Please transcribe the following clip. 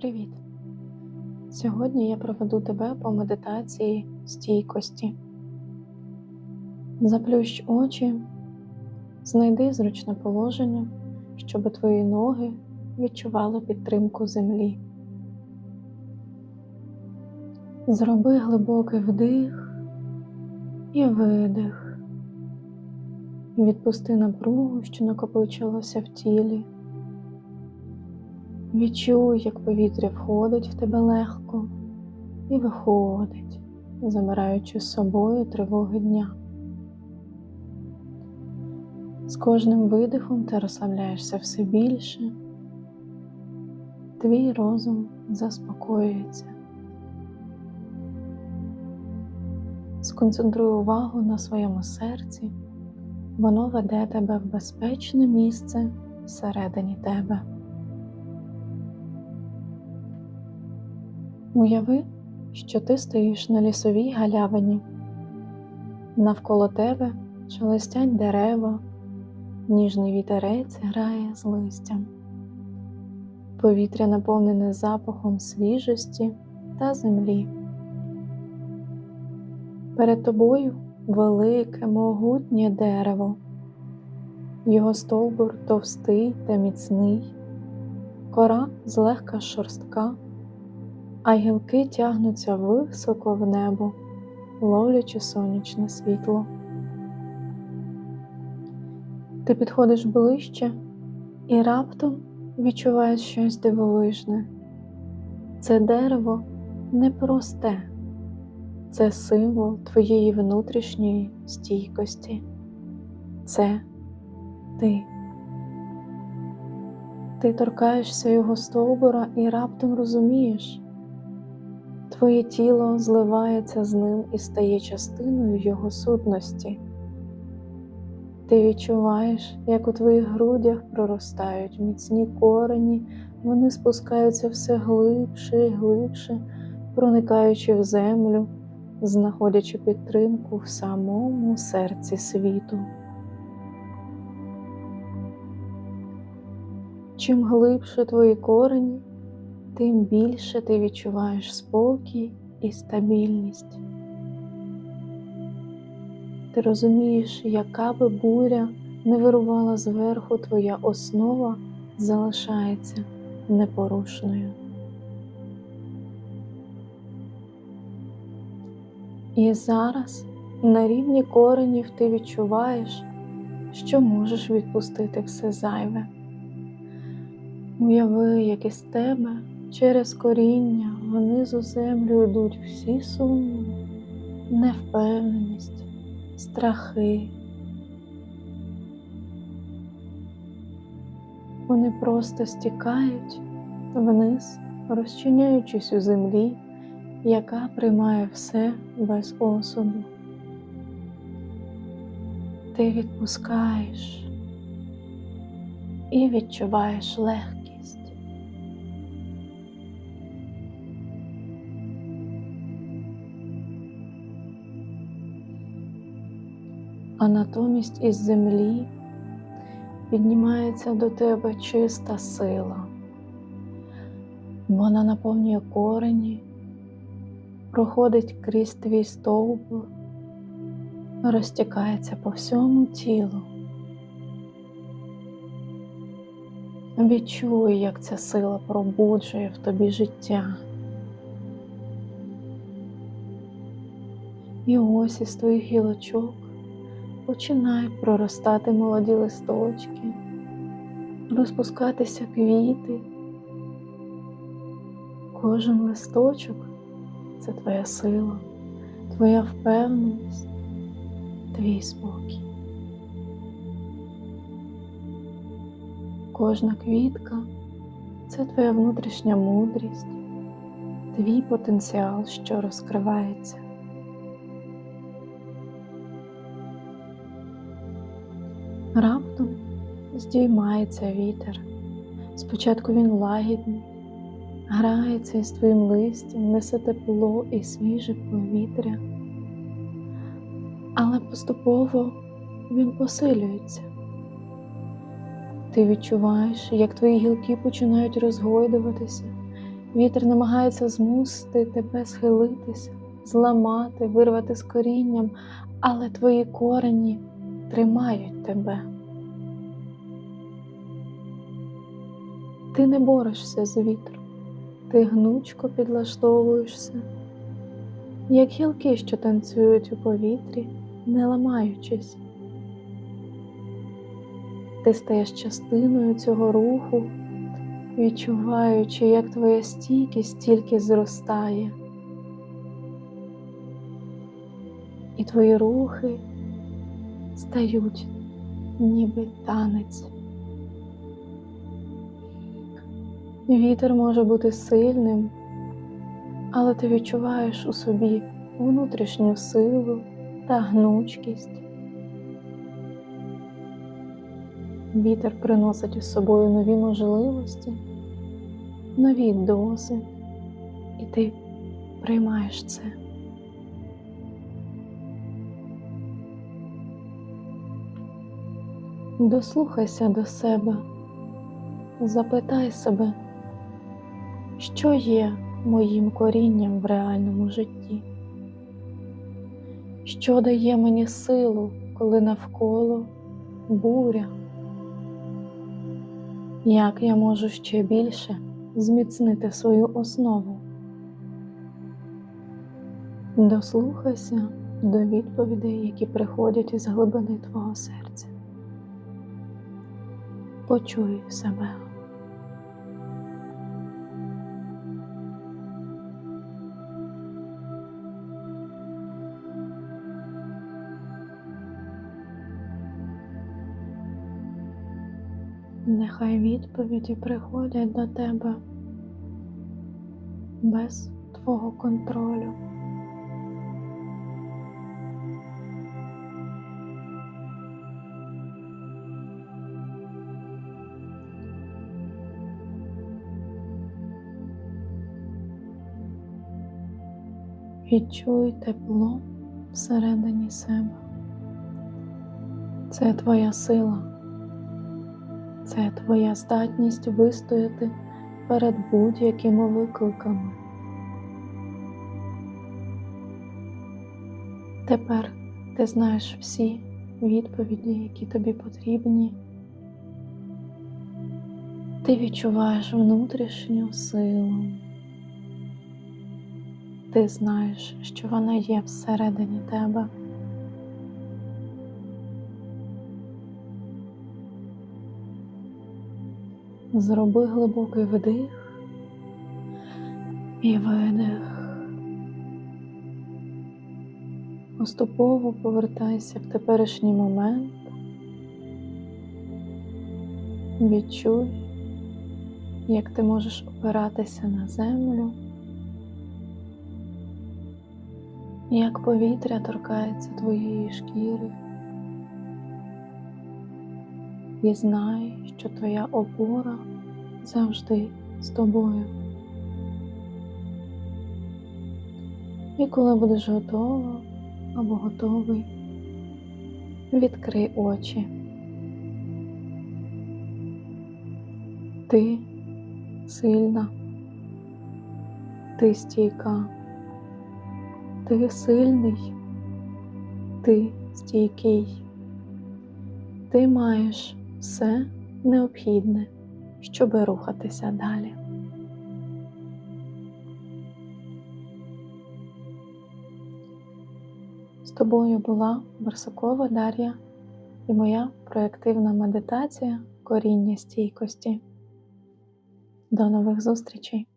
Привіт! Сьогодні я проведу тебе по медитації стійкості. Заплющ очі, знайди зручне положення, щоб твої ноги відчували підтримку землі. Зроби глибокий вдих і видих. Відпусти напругу, що накопичилося в тілі. Відчуй, як повітря входить в тебе легко і виходить, забираючи з собою тривоги дня. З кожним видихом ти розслабляєшся все більше, твій розум заспокоюється. Сконцентруй увагу на своєму серці, воно веде тебе в безпечне місце всередині тебе. Уяви, що ти стоїш на лісовій галявині. Навколо тебе шелестять дерева, ніжний вітерець грає з листям. Повітря наповнене запахом свіжості та землі. Перед тобою велике могутнє дерево. Його стовбур товстий та міцний, кора злегка шорстка а гілки тягнуться високо в небо, ловлячи сонячне світло. Ти підходиш ближче і раптом відчуваєш щось дивовижне. Це дерево непросте, це символ твоєї внутрішньої стійкості. Це ти. Ти торкаєшся його стовбура і раптом розумієш, Твоє тіло зливається з ним і стає частиною його сутності. Ти відчуваєш, як у твоїх грудях проростають міцні корені, вони спускаються все глибше і глибше, проникаючи в землю, знаходячи підтримку в самому серці світу. Чим глибше твої корені, тим більше ти відчуваєш спокій і стабільність. Ти розумієш, яка би буря не вирувала зверху, твоя основа залишається непорушною. І зараз на рівні коренів ти відчуваєш, що можеш відпустити все зайве. Уяви, як із тебе Через коріння вниз у землю йдуть всі сумніви, невпевненість, страхи. Вони просто стікають вниз, розчиняючись у землі, яка приймає все без осуду. Ти відпускаєш і відчуваєш легкість. А натомість із землі піднімається до тебе чиста сила. Вона наповнює корені, проходить крізь твій стовбур, розтікається по всьому тілу. Відчуй, як ця сила пробуджує в тобі життя. І ось із твоїх гілочок починають проростати молоді листочки, розпускатися квіти. Кожен листочок це твоя сила, твоя впевненість, твій спокій. Кожна квітка це твоя внутрішня мудрість, твій потенціал, що розкривається. Раптом здіймається вітер. Спочатку він лагідний, грається із твоїм листям, несе тепло і свіже повітря, але поступово він посилюється. Ти відчуваєш, як твої гілки починають розгойдуватися, Вітер намагається змусити тебе схилитися, зламати, вирвати з корінням, але твої корені тримають тебе. Ти не борешся з вітром, ти гнучко підлаштовуєшся, як гілки, що танцюють у повітрі, не ламаючись. Ти стаєш частиною цього руху, відчуваючи, як твоя стійкість тільки зростає. І твої рухи стають ніби танець. Вітер може бути сильним, але ти відчуваєш у собі внутрішню силу та гнучкість. Вітер приносить із собою нові можливості, нові дози, і ти приймаєш це. Дослухайся до себе, запитай себе, що є моїм корінням в реальному житті, що дає мені силу, коли навколо буря, як я можу ще більше зміцнити свою основу. Дослухайся до відповідей, які приходять із глибини твого серця. Почуй себе. Нехай відповіді приходять до тебе без твого контролю. Відчуй тепло всередині себе. Це твоя сила, це твоя здатність вистояти перед будь-якими викликами. Тепер ти знаєш всі відповіді, які тобі потрібні. Ти відчуваєш внутрішню силу. Ти знаєш, що вона є всередині тебе. Зроби глибокий вдих і видих. Поступово повертайся в теперішній момент. Відчуй, як ти можеш опиратися на землю. як повітря торкається твоєї шкіри, і знай, що твоя опора завжди з тобою. І коли будеш готова або готовий, відкрий очі. Ти сильна, ти стійка. Ти сильний, ти стійкий, ти маєш все необхідне, щоби рухатися далі. З тобою була Барсукова Дар'я і моя проєктивна медитація коріння стійкості. До нових зустрічей!